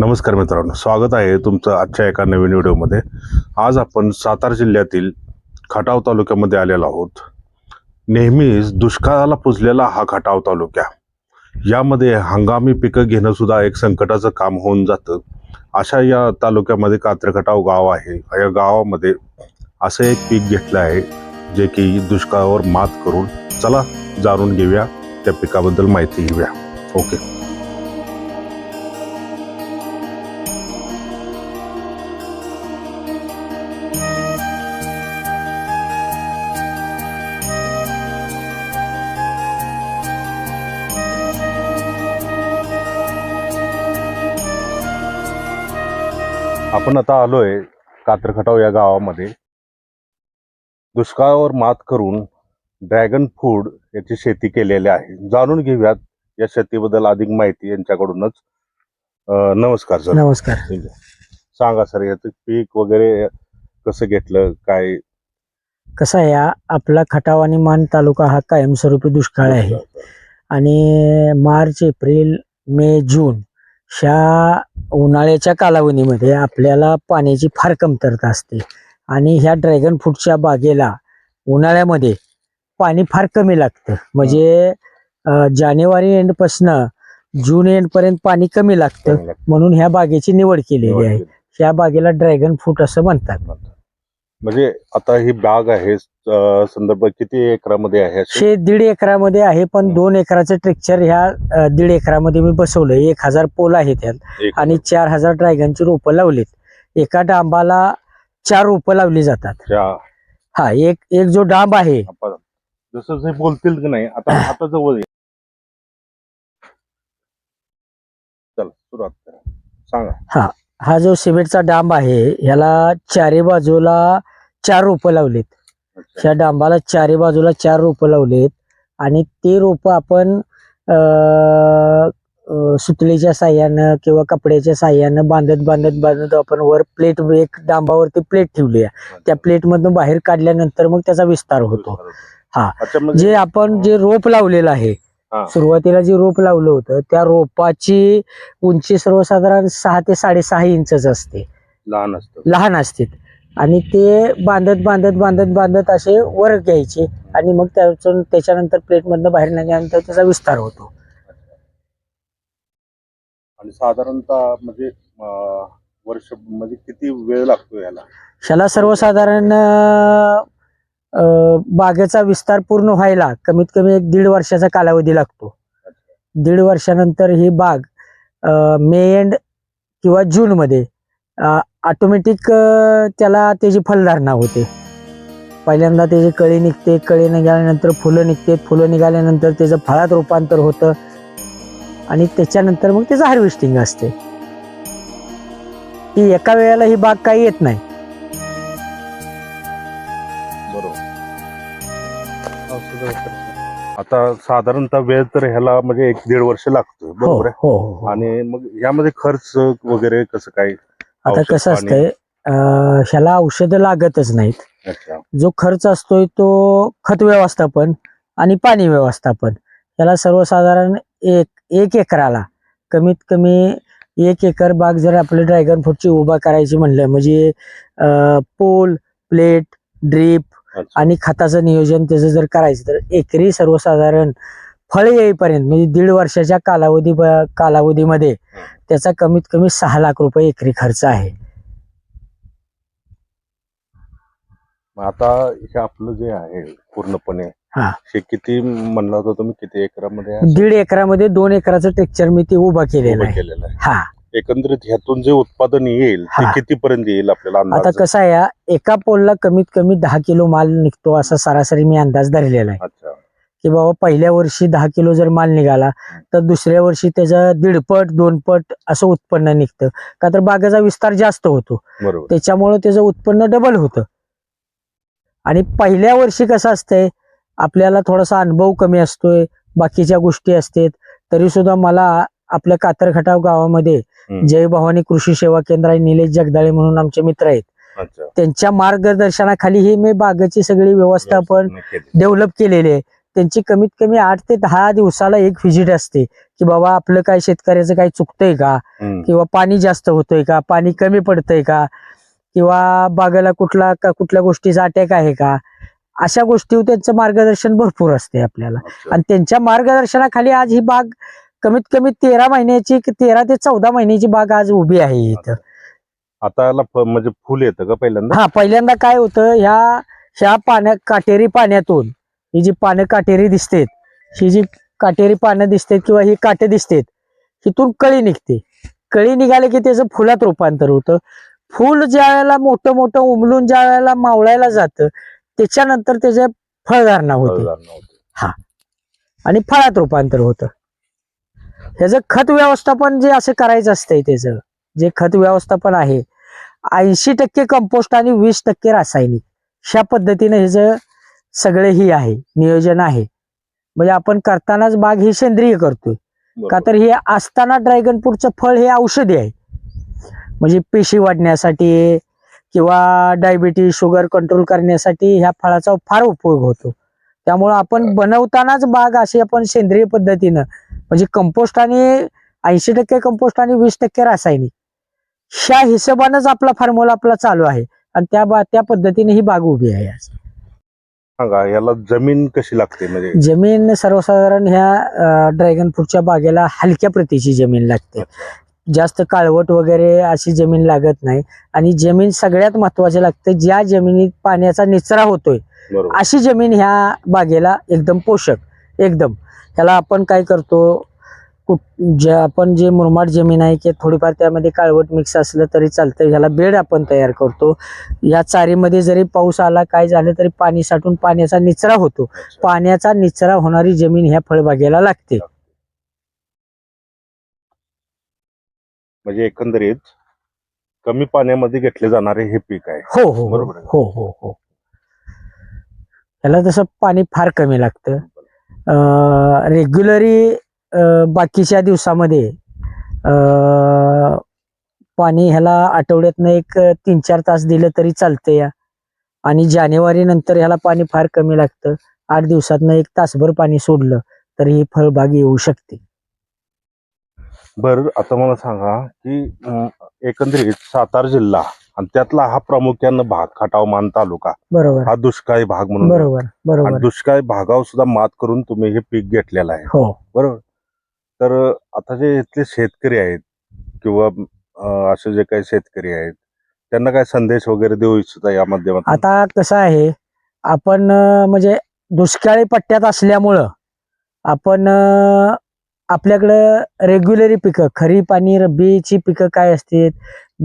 नमस्कार मित्रांनो स्वागत आहे तुमचं आजच्या एका नवीन व्हिडिओमध्ये. आज आपण सातारा जिल्ह्यातील खटाव तालुक्यामध्ये आलेलो आहोत. नेहमीच दुष्काळाला पुजलेला हा खटाव तालुक्या यामध्ये हंगामी पिकं घेणं सुद्धा एक संकटाचं काम होऊन जातं. अशा या तालुक्यामध्ये कात्रखटाव गाव आहे. या गावामध्ये असं एक पीक घेतलं आहे जे की दुष्काळावर मात करून चला जाणून घेऊया. त्या पिकाबद्दल माहिती घेऊया. ओके. आपण आता आलोय कात्रखटाव या गावामध्ये. दुष्काळावर मात करून ड्रॅगन फूड याची शेती केलेली आहे. जाणून घेऊयात या शेतीबद्दल अधिक माहिती यांच्याकडूनच. नमस्कार सर. नमस्कार. सांगा सर याचं पीक वगैरे कसं घेतलं काय? कसं आहे आपला खटाव आणि मान तालुका हा कायमस्वरूपी दुष्काळ आहे. आणि मार्च एप्रिल मे जून ह्या उन्हाळ्याच्या कालावधीमध्ये आपल्याला पाण्याची फार कमतरता असते. आणि ह्या ड्रॅगन फ्रूटच्या बागेला उन्हाळ्यामध्ये पाणी फार कमी लागतं. म्हणजे जानेवारी एंडपासनं जून एंडपर्यंत पाणी कमी लागतं. म्हणून ह्या बागेची निवड केलेली आहे. ह्या बागेला ड्रॅगन फ्रूट असं म्हणतात. म्हणजे आता ही बाग आहे संदर्भ किती एकरामध्ये आहे? शे दीड एकरामध्ये आहे पण हं. दोन एकराचं ट्रेक्चर ह्या दीड एकरामध्ये मी बसवलंय. एक हजार पोल आहे त्यात आणि चार हजार ड्रॅगनची रोपं लावलीत. एका डांबाला चार रोपं लावली जातात. हा एक एक जो डांब आहे. जसं बोलतील की नाही आता आता जवळ सुरुवात करा. सांगा. हा जो सिमेंटचा डांब आहे ह्याला चारी बाजूला चार रोपं लावलीत. ह्या डांबाला चारी बाजूला चार रोपं लावलीत. आणि ते रोपं आपण सुतळीच्या साह्यानं किंवा कपड्याच्या साह्यानं बांधत बांधत बांधत आपण वर प्लेट एक डांबावरती प्लेट ठेवली आहे. त्या प्लेट मधून बाहेर काढल्यानंतर मग त्याचा विस्तार होतो. हा. म्हणजे जे आपण जे रोप लावलेलं आहे. सुरुवातीला जे रोप लावलं होतं त्या रोपाची उंची सर्वसाधारण सहा ते साडेसहा इंचच असते. लहान असतं. लहान असते. आणि ते बांधत बांधत बांधत बांधत असे वर घ्यायचे आणि मग त्याच्यातून त्याच्यानंतर प्लेटमधनं बाहेर निघाल्यानंतर त्याचा विस्तार होतो. आणि साधारणतः म्हणजे अं, वर्ष म्हणजे किती वेळ लागतो याला? ह्याला सर्वसाधारण अं, बागेचा विस्तार पूर्ण व्हायला कमीत कमी एक दीड वर्षाचा कालावधी लागतो. दीड वर्षानंतर ही बाग अं, मे एंड किंवा जून मध्ये ऑटोमॅटिक त्याला त्याची फलधारणा होते. पहिल्यांदा त्याची कळी निघते कळी निघाल्यानंतर फुलं निघते फुलं निघाल्यानंतर त्याचं फळात रूपांतर होतं. आणि त्याच्यानंतर मग त्याचं हार्वेस्टिंग असते. ही एका वेळेला ही बाग काही येत नाही. बरोबर. आता साधारणतः वेळ तर ह्याला म्हणजे एक दीड वर्ष लागतो हो बरोबर आहे? हो हो आणि मग यामध्ये खर्च वगैरे कसं काय? आता औषध कसं पाणी? असतंय अं, ह्याला औषधं लागतच नाहीत अच्छा जो खर्च असतोय तो खत व्यवस्थापन आणि पाणी व्यवस्थापन याला सर्वसाधारण एक एक एकराला कमीत कमी एक एकर बाग जर आपल्या ड्रॅगन फ्रूटची उभा करायची म्हणलं म्हणजे अं, पोल प्लेट ड्रीप अच्छा. आणि खताचं नियोजन त्याचं जर करायचं तर एकरी सर्वसाधारण फळ येईपर्यंत म्हणजे दीड वर्षाच्या कालावधी कालावधीमध्ये त्याचा कमीत कमी सहा लाख रुपये एकरी खर्च आहे. मग आता हे आपलं जे आहे पूर्णपणे हा. हे किती म्हणलं होतं तुम्ही किती एकरामध्ये आहे? दीड एकरामध्ये दोन एकराचं टेक्चर मी ते उभा केलेलं उभं आहे. केलेलं आहे. हा. एकंदरीत ह्यातून जे उत्पादन येईल ते हा. कितीपर्यंत येईल आपल्याला आता अंदाज कसं आहे एका पोलला कमीत कमी दहा किलो माल निघतो असा सरासरी मी अंदाज धरलेला आहे. अच्छा. की बाबा पहिल्या वर्षी दहा किलो जर माल निघाला तर दुसऱ्या वर्षी त्याचं दीडपट दोनपट असं उत्पन्न निघतं. का तर बागेचा विस्तार जास्त होतो. बरोबर. त्याच्यामुळे त्याचं उत्पन्न डबल होतं. आणि पहिल्या वर्षी कसं असतंय आपल्याला थोडासा अनुभव कमी असतोय बाकीच्या गोष्टी असतात तरी सुद्धा मला आपल्या कातरखटाव गावामध्ये हम्म. जय भवानी कृषी सेवा केंद्र आहे निलेश जगदाळे म्हणून आमचे मित्र आहेत. अच्छा. त्यांच्या मार्गदर्शनाखाली ही मी बागेची सगळी व्यवस्थापन केली. डेव्हलप केलेली आहे. त्यांची कमीत कमी आठ ते दहा दिवसाला एक व्हिजिट असते की बाबा आपलं काय शेतकऱ्याचं काही चुकतंय का. किंवा पाणी जास्त होतंय का? पाणी कमी पडतंय का? किंवा बागेला कुठला का कुठल्या गोष्टीचा अटॅक आहे का? अशा गोष्टीवर त्यांचं मार्गदर्शन भरपूर असते आपल्याला. आणि त्यांच्या मार्गदर्शनाखाली आज ही बाग कमीत कमी तेरा महिन्याची तेरा ते चौदा महिन्याची बाग आज उभी आहे इथं. आता म्हणजे फुल येतं का पहिल्यांदा? हा पहिल्यांदा काय होतं ह्या ह्या पाण्या काटेरी पाण्यातून ही जी पानं काटेरी दिसतेत ही जी काटेरी पानं दिसतात किंवा ही काटे दिसतेत हिथून कळी निघते. कळी निघाले की त्याचं फुलात रूपांतर होतं. फुल ज्या वेळेला मोठं मोठं उमलून ज्या वेळेला मावळायला जातं त्याच्यानंतर त्याचे फळधारणा होते. होते. आणि फळात रूपांतर होतं. ह्याचं खत व्यवस्थापन जे असं करायचं असतंय त्याचं जे खत व्यवस्थापन आहे ऐंशी टक्के कंपोस्ट आणि वीस टक्के रासायनिक. ह्या पद्धतीने ह्याचं सगळं ही आहे नियोजन आहे. म्हणजे आपण करतानाच बाग ही सेंद्रिय करतोय. का. तर हे असताना ड्रॅगन फ्रूटचं फळ हे औषधी आहे. म्हणजे पेशी वाढण्यासाठी किंवा डायबिटीज शुगर कंट्रोल करण्यासाठी ह्या फळाचा फार उपयोग होतो. त्यामुळं आपण बनवतानाच बाग अशी आपण सेंद्रिय पद्धतीनं म्हणजे कंपोस्ट आणि ऐंशी टक्के कंपोस्ट आणि वीस टक्के रासायनिक ह्या हिशोबानंच आपला फॉर्म्युला आपला चालू आहे. आणि त्या बा त्या पद्धतीने ही बाग उभी आहे सांगा याला जमीन कशी लागते म्हणजे? जमीन सर्वसाधारण ह्या ड्रॅगन फ्रूटच्या बागेला हलक्या प्रतीची जमीन लागते. जास्त काळवट वगैरे अशी जमीन लागत नाही. आणि जमीन सगळ्यात महत्वाची लागते ज्या जमिनीत पाण्याचा निचरा होतोय बरोबर. अशी जमीन ह्या बागेला एकदम पोषक एकदम. ह्याला आपण काय करतो कुठ जे आपण जे मुरमाड जमीन आहे की थोडीफार त्यामध्ये काळवट मिक्स असलं तरी चालतं ह्याला बेड आपण तयार करतो. या चारीमध्ये जरी पाऊस आला काय झालं तरी पाणी साठून पाण्याचा निचरा होतो. पाण्याचा निचरा होणारी जमीन ह्या फळबागेला लागते. म्हणजे एकंदरीत कमी पाण्यामध्ये घेतले जाणारे हे पीक आहे. हो हो बरोबर आहे. हो हो हो. ह्याला तसं पाणी फार कमी लागतं. रेग्युलरी बाकीच्या दिवसामध्ये पाणी ह्याला आठवड्यातनं एक तीन चार तास दिलं तरी चालतं या आणि जानेवारी नंतर ह्याला पाणी फार कमी लागतं. आठ दिवसातनं एक तासभर पाणी सोडलं तर ही फळबाग येऊ शकते. बर आता मला सांगा की एकंदरीत सातारा जिल्हा आणि त्यातला हा प्रामुख्यानं भाग खटाव मान तालुका बरोबर. हा दुष्काळी भाग म्हणून बरोबर बरोबर. दुष्काळी भागावर सुद्धा मात करून तुम्ही हे पीक घेतलेलं आहे. हो. बरोबर. तर आता जे इथले शेतकरी आहेत किंवा अं, असे जे काही शेतकरी आहेत त्यांना काय संदेश वगैरे देऊ इच्छिता या माध्यमातून? आता कसं आहे आपण अं, म्हणजे दुष्काळी पट्ट्यात असल्यामुळं आपण अं, आपल्याकडं रेग्युलरी पिकं खरीप आणि रब्बीची पिकं काय असतात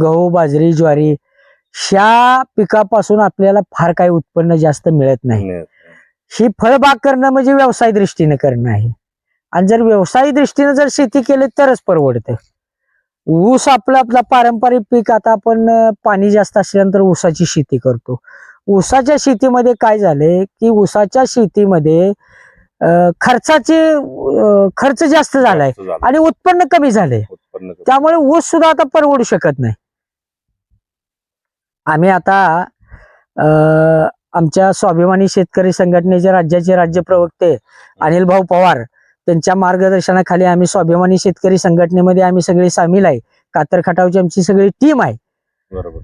गहू बाजरी ज्वारी ह्या पिकापासून आपल्याला फार काही उत्पन्न जास्त मिळत नाही. ही फळबाग करणं म्हणजे व्यवसाय दृष्टीने करणं आहे. आणि जर व्यवसाय दृष्टीने जर शेती केली तरच परवडतं ऊस आपलं आपला पारंपरिक पीक आता आपण पाणी जास्त असल्यानंतर ऊसाची शेती करतो ऊसाच्या शेतीमध्ये काय झालंय की ऊसाच्या शेतीमध्ये खर्चाचे खर्च जास्त झालाय झालं. आणि उत्पन्न कमी कमी. त्यामुळे ऊस सुद्धा आता परवडू शकत नाही आम्ही आता आमच्या स्वाभिमानी शेतकरी संघटनेचे राज्याचे राज्य प्रवक्ते अनिल भाऊ पवार त्यांच्या मार्गदर्शनाखाली आम्ही स्वाभिमानी शेतकरी संघटनेमध्ये आम्ही सगळे सामील आहे. कातर खटावची आमची सगळी टीम आहे. बरोबर.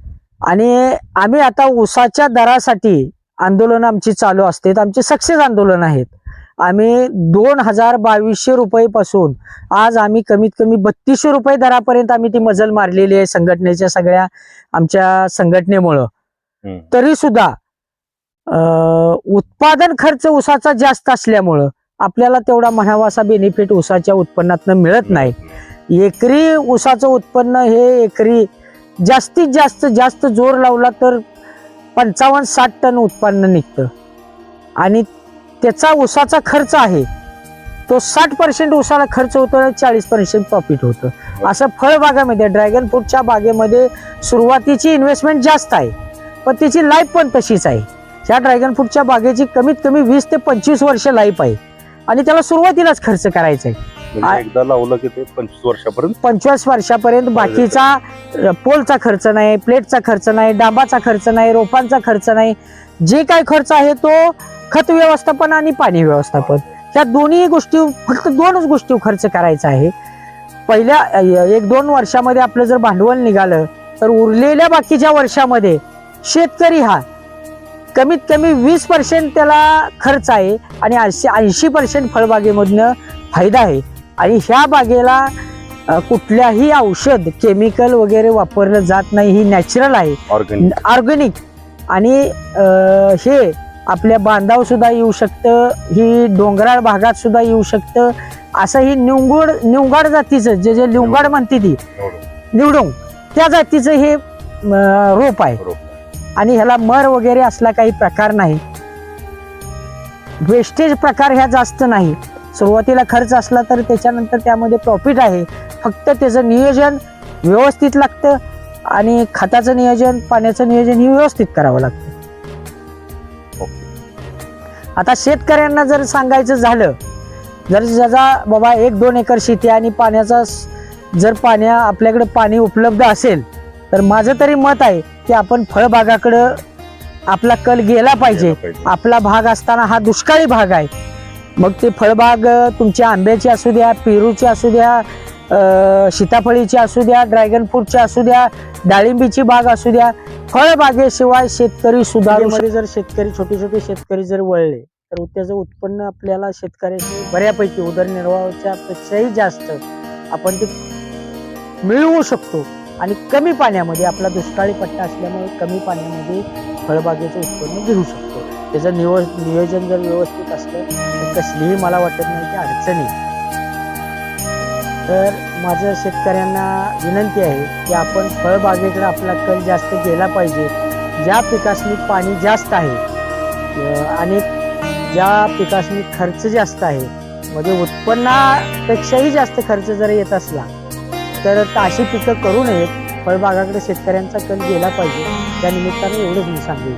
आणि आम्ही आता ऊसाच्या दरासाठी आंदोलन आमची चालू असते. आमचे सक्सेस आंदोलन आहेत. आम्ही दोन हजार बावीसशे रुपये पासून आज आम्ही कमीत कमी बत्तीसशे रुपये दरापर्यंत आम्ही ती मजल मारलेली आहे संघटनेच्या सगळ्या आमच्या संघटनेमुळं. तरी सुद्धा उत्पादन खर्च ऊसाचा जास्त असल्यामुळं आपल्याला तेवढा म्हणावासा बेनिफिट ऊसाच्या उत्पन्नातनं मिळत नाही. एकरी ऊसाचं उत्पन्न हे एकरी जास्तीत जास्त जास्त जोर लावला तर पंचावन्न साठ टन उत्पन्न निघतं. आणि त्याचा ऊसाचा खर्च आहे तो साठ पर्सेंट ऊसाला खर्च होतो आणि चाळीस पर्सेंट प्रॉफिट होतं. असं फळबागामध्ये ड्रॅगन फ्रूटच्या बागेमध्ये सुरुवातीची इन्व्हेस्टमेंट जास्त आहे पण तिची लाईफ पण तशीच आहे. ह्या ड्रॅगन फ्रूटच्या बागेची कमीत कमी वीस ते पंचवीस वर्ष लाईफ आहे. आणि त्याला सुरुवातीलाच खर्च करायचा आहे. म्हणजे एकदा लावलं की ते पंचवीस वर्षापर्यंत? पंचवीस वर्षापर्यंत बाकीचा पोलचा खर्च नाही प्लेटचा खर्च नाही डांबाचा खर्च नाही रोपांचा खर्च नाही. जे काय खर्च आहे तो खत व्यवस्थापन आणि पाणी व्यवस्थापन. ह्या दोन्ही गोष्टी फक्त दोनच गोष्टी खर्च करायचा आहे. पहिल्या एक दोन वर्षामध्ये आपलं जर भांडवल निघालं तर उरलेल्या बाकीच्या वर्षामध्ये शेतकरी हा कमीत कमी वीस पर्सेंट त्याला खर्च आहे आणि ऐंशी ऐंशी पर्सेंट फळबागेमधनं फायदा आहे. आणि ह्या बागेला कुठल्याही औषध केमिकल वगैरे वापरलं जात नाही. ही नॅचरल आहे. ऑर्गॅनिक आणि हे आपल्या बांधाव सुद्धा येऊ शकतं ही डोंगराळ भागात सुद्धा येऊ शकतं. असं ही निवगुड निवगाड जातीचं जे जे निवगाड म्हणते ती निवडून. त्या जातीचं हे रोप आहे. आणि ह्याला मर वगैरे असला काही प्रकार नाही. वेस्टेज प्रकार ह्या जास्त नाही. सुरुवातीला खर्च असला तर त्याच्यानंतर त्यामध्ये प्रॉफिट आहे. फक्त त्याचं नियोजन व्यवस्थित लागतं आणि खताचं नियोजन पाण्याचं नियोजन हे व्यवस्थित करावं लागतं. आता शेतकऱ्यांना जर सांगायचं झालं जर ज्याचा बाबा एक दोन एकर शेती आणि पाण्याचा जर पाण्या आपल्याकडे पाणी उपलब्ध असेल तर माझं तरी मत आहे की आपण फळबागाकडं आपला कल गेला पाहिजे. आपला भाग असताना हा दुष्काळी भाग आहे. मग ते फळबाग तुमच्या आंब्याची असू द्या पेरूची असू द्या अ, सीताफळीची असू द्या ड्रॅगन फ्रूटची असू द्या डाळिंबीची बाग असू द्या फळबागेशिवाय शेतकरी सुधारू जर शेतकरी छोटे छोटे शेतकरी जर वळले तर त्याचं उत्पन्न आपल्याला शेतकऱ्याशी बऱ्यापैकी उदरनिर्वाहाच्या पेक्षाही जास्त आपण ते मिळवू शकतो. आणि कमी पाण्यामध्ये आपला दुष्काळी पट्टा असल्यामुळे कमी पाण्यामध्ये फळबागेचं उत्पन्न घेऊ शकतो. त्याचं नियो नियोजन जर व्यवस्थित असलं तर कसलीही मला वाटत नाही की अडचणी तर माझं शेतकऱ्यांना विनंती आहे की आपण फळबागेकडे आपला कल जास्त गेला पाहिजे. ज्या पिकासनी पाणी जास्त आहे आणि ज्या पिकासनी खर्च जास्त आहे म्हणजे उत्पन्नापेक्षाही जास्त खर्च जर येत असला तर अशी पिकं करू नयेत. फळबागाकडे शेतकऱ्यांचा कल गेला पाहिजे. त्या निमित्ताने एवढंच मी सांगू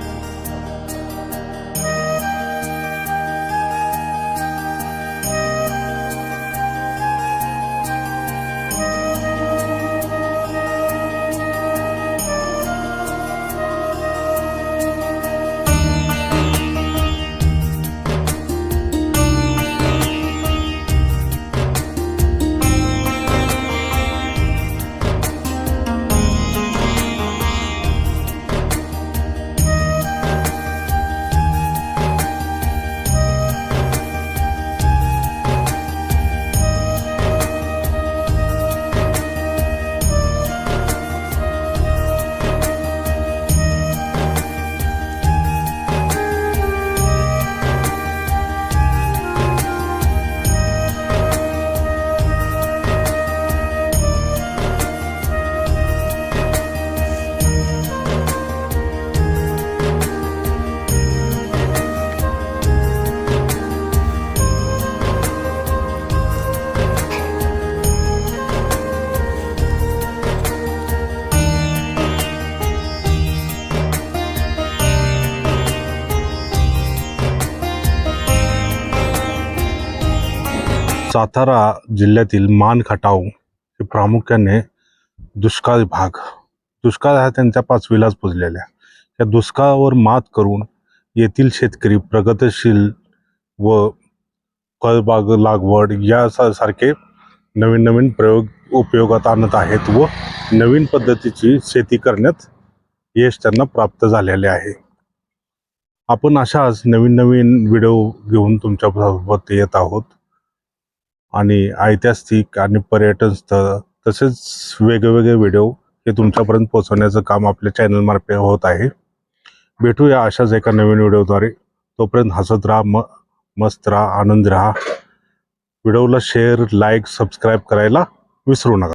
सातारा जिल्ह्यातील मान खटाव हे प्रामुख्याने दुष्काळ भाग. दुष्काळ हा त्यांच्या पाचवीलाच पुजलेल्या या दुष्काळावर मात करून येथील शेतकरी प्रगतशील व फळबाग लागवड या सारखे नवीन नवीन प्रयोग उपयोगात आणत आहेत व नवीन पद्धतीची शेती करण्यात यश त्यांना प्राप्त झालेले आहे. आपण अशाच नवीन नवीन व्हिडिओ घेऊन तुमच्यासोबत येत आहोत. आणि ऐतिहासिक आणि पर्यटन स्थळ तसेच वेगवेगळे व्हिडिओ हे तुमच्यापर्यंत पोहोचवण्याचं काम आपल्या चॅनलमार्फे होत आहे. भेटूया अशाच एका नवीन व्हिडिओद्वारे. तोपर्यंत हसत राहा म मस्त राहा आनंद राहा. व्हिडिओला शेअर लाईक सबस्क्राईब करायला विसरू नका.